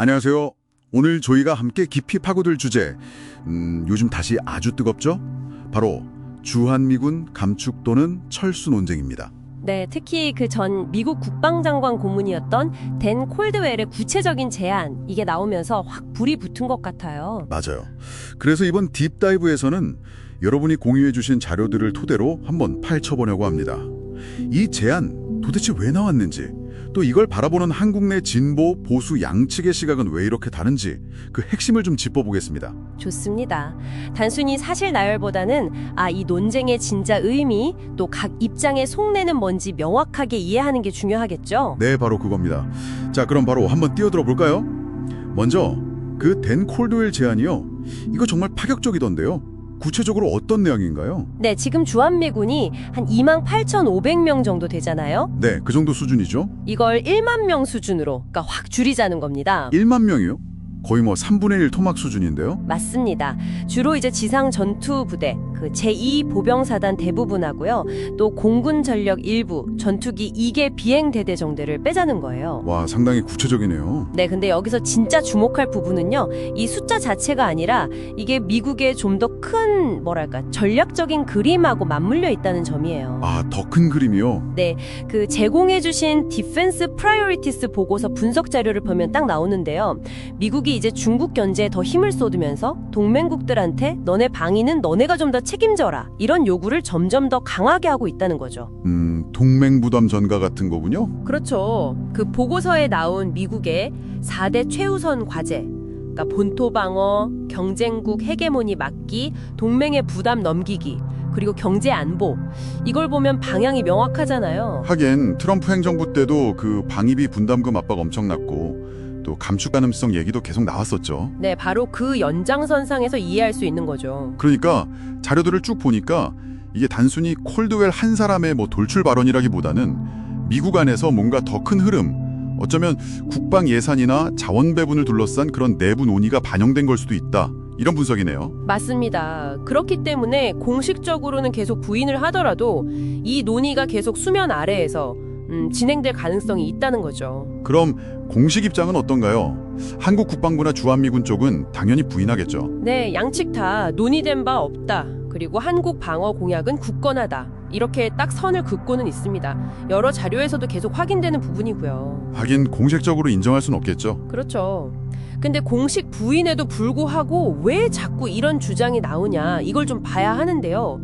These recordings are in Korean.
안녕하세요. 오늘 저희가 함께 깊이 파고들 주제, 음, 요즘 다시 아주 뜨겁죠? 바로 주한미군 감축 또는 철수 논쟁입니다. 네, 특히 그 전 미국 국방장관 고문이었던 댄 콜드웰의 구체적인 제안 이게 나오면서 확 불이 붙은 것 같아요. 맞아요. 그래서 이번 딥다이브에서는 여러분이 공유해 주신 자료들을 토대로 한번 파헤쳐보려고 합니다. 이 제안 도대체 왜 나왔는지, 또 이걸 바라보는 한국 내 진보, 보수 양측의 시각은 왜 이렇게 다른지 그 핵심을 좀 짚어보겠습니다. 좋습니다. 단순히 사실 나열보다는 아, 이 논쟁의 진짜 의미 또 각 입장의 속내는 뭔지 명확하게 이해하는 게 중요하겠죠. 네, 바로 그겁니다. 자, 그럼 바로 한번 뛰어들어 볼까요? 먼저 그 댄 콜드웰 제안이요. 이거 정말 파격적이던데요. 구체적으로 어떤 내용인가요? 네, 지금 주한미군이 한 2만 8,500명 정도 되잖아요. 네, 그 정도 수준이죠. 이걸 1만 명 수준으로 그러니까 확 줄이자는 겁니다. 1만 명이요? 거의 뭐 3분의 1 토막 수준인데요. 맞습니다. 주로 이제 지상 전투 부대, 그 제2 보병사단 대부분하고요. 또 공군 전력 일부, 전투기 2개 비행 대대 정도를 빼자는 거예요. 와, 상당히 구체적이네요. 네, 근데 여기서 진짜 주목할 부분은요. 이 숫자 자체가 아니라 이게 미국의 좀 더 큰 뭐랄까 전략적인 그림하고 맞물려 있다는 점이에요. 아, 더 큰 그림이요. 네, 그 제공해주신 디펜스 프라이어리티스 보고서 분석 자료를 보면 딱 나오는데요. 미국이 이제 중국 견제에 더 힘을 쏟으면서 동맹국들한테 너네 방위는 너네가 좀 더 책임져라 이런 요구를 점점 더 강하게 하고 있다는 거죠. 음, 동맹 부담 전가 같은 거군요. 그렇죠. 그 보고서에 나온 미국의 4대 최우선 과제. 그러니까 본토 방어, 경쟁국 헤게모니 막기, 동맹의 부담 넘기기, 그리고 경제 안보. 이걸 보면 방향이 명확하잖아요. 하긴 트럼프 행정부 때도 그 방위비 분담금 압박 엄청났고 또 감축 가능성 얘기도 계속 나왔었죠. 네, 바로 그 연장선상에서 이해할 수 있는 거죠. 그러니까 자료들을 쭉 보니까 이게 단순히 콜드웰 한 사람의 뭐 돌출 발언이라기보다는 미국 안에서 뭔가 더 큰 흐름, 어쩌면 국방 예산이나 자원 배분을 둘러싼 그런 내부 논의가 반영된 걸 수도 있다. 이런 분석이네요. 맞습니다. 그렇기 때문에 공식적으로는 계속 부인을 하더라도 이 논의가 계속 수면 아래에서 음, 진행될 가능성이 있다는 거죠. 그럼 공식 입장은 어떤가요? 한국 국방부나 주한미군 쪽은 당연히 부인하겠죠. 네, 양측 다 논의된 바 없다. 그리고 한국 방어 공약은 굳건하다. 이렇게 딱 선을 긋고는 있습니다. 여러 자료에서도 계속 확인되는 부분이고요. 하긴 공식적으로 인정할 수는 없겠죠. 그렇죠. 근데 공식 부인에도 불구하고 왜 자꾸 이런 주장이 나오냐 이걸 좀 봐야 하는데요.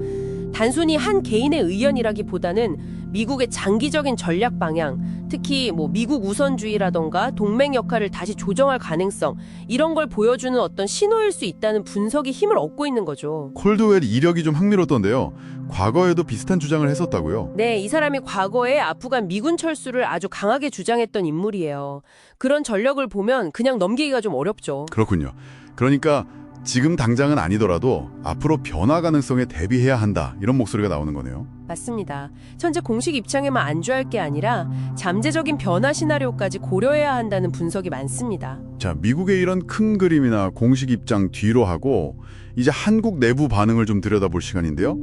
단순히 한 개인의 의견이라기보다는 미국의 장기적인 전략 방향, 특히 뭐 미국 우선주의라던가 동맹 역할을 다시 조정할 가능성 이런 걸 보여주는 어떤 신호일 수 있다는 분석이 힘을 얻고 있는 거죠. 콜드웰 이력이 좀 흥미롭던데요. 과거에도 비슷한 주장을 했었다고요. 네, 이 사람이 과거에 아프간 미군 철수를 아주 강하게 주장했던 인물이에요. 그런 전력을 보면 그냥 넘기기가 좀 어렵죠. 그렇군요. 그러니까 지금 당장은 아니더라도 앞으로 변화 가능성에 대비해야 한다. 이런 목소리가 나오는 거네요. 맞습니다. 현재 공식 입장에만 안주할 게 아니라 잠재적인 변화 시나리오까지 고려해야 한다는 분석이 많습니다. 자, 미국의 이런 큰 그림이나 공식 입장 뒤로 하고 이제 한국 내부 반응을 좀 들여다볼 시간인데요.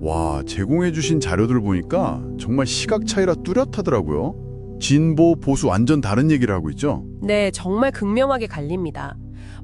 와, 제공해 주신 자료들 보니까 정말 시각 차이라 뚜렷하더라고요. 진보, 보수 완전 다른 얘기를 하고 있죠. 네, 정말 극명하게 갈립니다.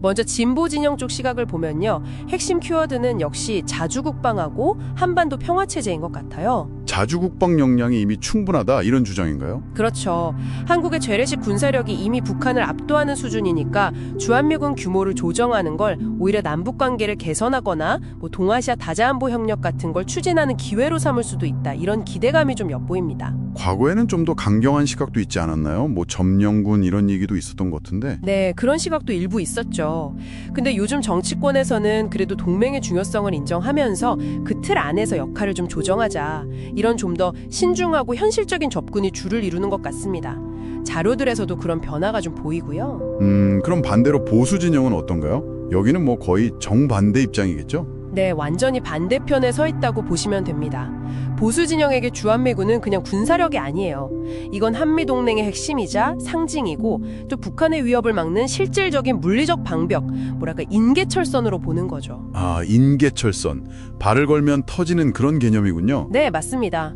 먼저 진보 진영 쪽 시각을 보면요. 핵심 키워드는 역시 자주국방하고 한반도 평화체제인 것 같아요. 자주국방 역량이 이미 충분하다 이런 주장인가요? 그렇죠. 한국의 재래식 군사력이 이미 북한을 압도하는 수준이니까 주한미군 규모를 조정하는 걸 오히려 남북 관계를 개선하거나 뭐 동아시아 다자안보 협력 같은 걸 추진하는 기회로 삼을 수도 있다. 이런 기대감이 좀 엿보입니다. 과거에는 좀 더 강경한 시각도 있지 않았나요? 뭐 점령군 이런 얘기도 있었던 것 같은데. 네, 그런 시각도 일부 있었죠. 근데 요즘 정치권에서는 그래도 동맹의 중요성을 인정하면서 그 틀 안에서 역할을 좀 조정하자. 이런 좀 더 신중하고 현실적인 접근이 주를 이루는 것 같습니다. 자료들에서도 그런 변화가 좀 보이고요. 음, 그럼 반대로 보수 진영은 어떤가요? 여기는 뭐 거의 정반대 입장이겠죠? 네, 완전히 반대편에 서 있다고 보시면 됩니다. 보수 진영에게 주한미군은 그냥 군사력이 아니에요. 이건 한미 동맹의 핵심이자 상징이고 또 북한의 위협을 막는 실질적인 물리적 방벽, 뭐랄까 인계철선으로 보는 거죠. 아, 인계철선. 발을 걸면 터지는 그런 개념이군요. 네, 맞습니다.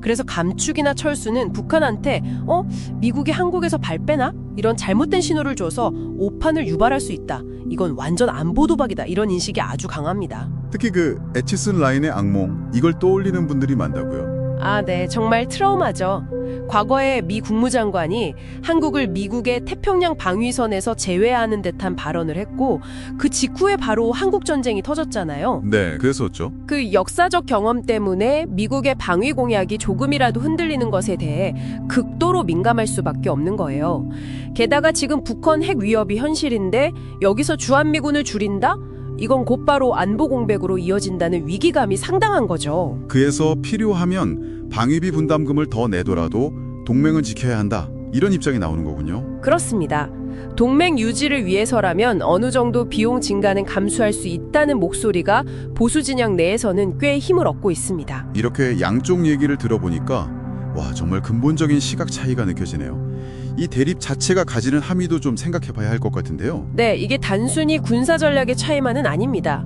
그래서 감축이나 철수는 북한한테 어 미국이 한국에서 발 빼나 이런 잘못된 신호를 줘서 오판을 유발할 수 있다. 이건 완전 안보 도박이다. 이런 인식이 아주 강합니다. 특히 그 에치슨 라인의 악몽 이걸 떠올리는 분들이 많다고요. 아, 네. 정말 트라우마죠. 과거에 미 국무장관이 한국을 미국의 태평양 방위선에서 제외하는 듯한 발언을 했고 그 직후에 바로 한국 전쟁이 터졌잖아요. 네, 그랬었죠. 그 역사적 경험 때문에 미국의 방위 공약이 조금이라도 흔들리는 것에 대해 극도로 민감할 수밖에 없는 거예요. 게다가 지금 북한 핵 위협이 현실인데 여기서 주한미군을 줄인다? 이건 곧바로 안보 공백으로 이어진다는 위기감이 상당한 거죠. 그래서 필요하면 방위비 분담금을 더 내더라도 동맹은 지켜야 한다. 이런 입장이 나오는 거군요. 그렇습니다. 동맹 유지를 위해서라면 어느 정도 비용 증가는 감수할 수 있다는 목소리가 보수 진영 내에서는 꽤 힘을 얻고 있습니다. 이렇게 양쪽 얘기를 들어보니까 와 정말 근본적인 시각 차이가 느껴지네요. 이 대립 자체가 가지는 함의도 좀 생각해 봐야 할 것 같은데요. 네, 이게 단순히 군사 전략의 차이만은 아닙니다.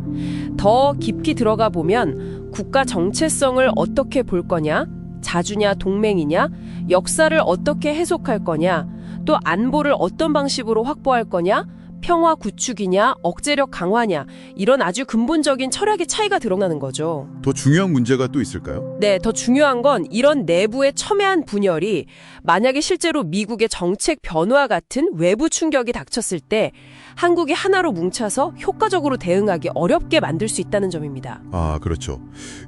더 깊이 들어가 보면 국가 정체성을 어떻게 볼 거냐, 자주냐 동맹이냐, 역사를 어떻게 해석할 거냐, 또 안보를 어떤 방식으로 확보할 거냐, 평화 구축이냐, 억제력 강화냐, 이런 아주 근본적인 철학의 차이가 드러나는 거죠. 더 중요한 문제가 또 있을까요? 네, 더 중요한 건 이런 내부의 첨예한 분열이 만약에 실제로 미국의 정책 변화 같은 외부 충격이 닥쳤을 때 한국이 하나로 뭉쳐서 효과적으로 대응하기 어렵게 만들 수 있다는 점입니다. 아 그렇죠.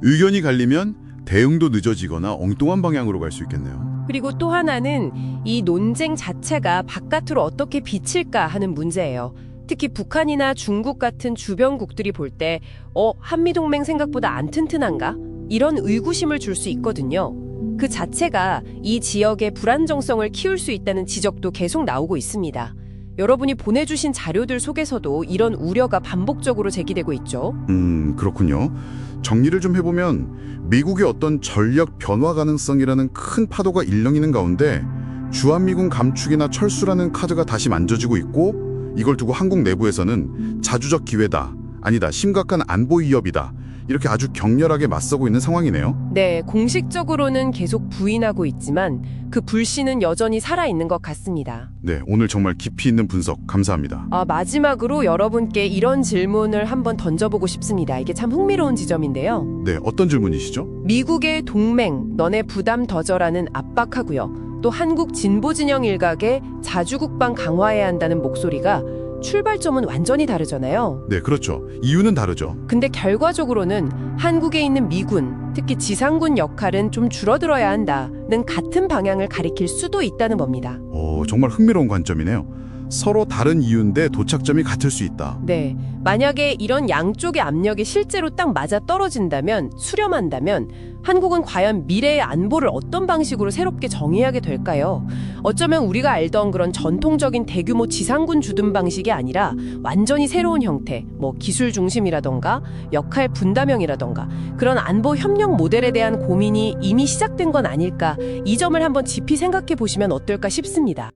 의견이 갈리면 대응도 늦어지거나 엉뚱한 방향으로 갈 수 있겠네요. 그리고 또 하나는 이 논쟁 자체가 바깥으로 어떻게 비칠까 하는 문제예요. 특히 북한이나 중국 같은 주변국들이 볼 때, 어, 한미동맹 생각보다 안 튼튼한가? 이런 의구심을 줄 수 있거든요. 그 자체가 이 지역의 불안정성을 키울 수 있다는 지적도 계속 나오고 있습니다. 여러분이 보내주신 자료들 속에서도 이런 우려가 반복적으로 제기되고 있죠. 음 그렇군요. 정리를 좀 해보면 미국의 어떤 전력 변화 가능성이라는 큰 파도가 일렁이는 가운데 주한미군 감축이나 철수라는 카드가 다시 만져지고 있고 이걸 두고 한국 내부에서는 자주적 기회다 아니다 심각한 안보 위협이다 이렇게 아주 격렬하게 맞서고 있는 상황이네요. 네, 공식적으로는 계속 부인하고 있지만 그 불씨는 여전히 살아있는 것 같습니다. 네 오늘 정말 깊이 있는 분석 감사합니다. 아, 마지막으로 여러분께 이런 질문을 한번 던져보고 싶습니다. 이게 참 흥미로운 지점인데요. 네 어떤 질문이시죠? 미국의 동맹, 너네 부담 더져라는 압박하고요. 또 한국 진보 진영 일각의 자주국방 강화해야 한다는 목소리가 출발점은 완전히 다르잖아요. 네 그렇죠. 이유는 다르죠. 근데 결과적으로는 한국에 있는 미군, 특히 지상군 역할은 좀 줄어들어야 한다는 같은 방향을 가리킬 수도 있다는 겁니다. 어 정말 흥미로운 관점이네요. 서로 다른 이유인데 도착점이 같을 수 있다. 네. 만약에 이런 양쪽의 압력이 실제로 딱 맞아 떨어진다면, 수렴한다면, 한국은 과연 미래의 안보를 어떤 방식으로 새롭게 정의하게 될까요? 어쩌면 우리가 알던 그런 전통적인 대규모 지상군 주둔 방식이 아니라 완전히 새로운 형태, 뭐 기술 중심이라던가 역할 분담형이라던가 그런 안보 협력 모델에 대한 고민이 이미 시작된 건 아닐까 이 점을 한번 깊이 생각해 보시면 어떨까 싶습니다.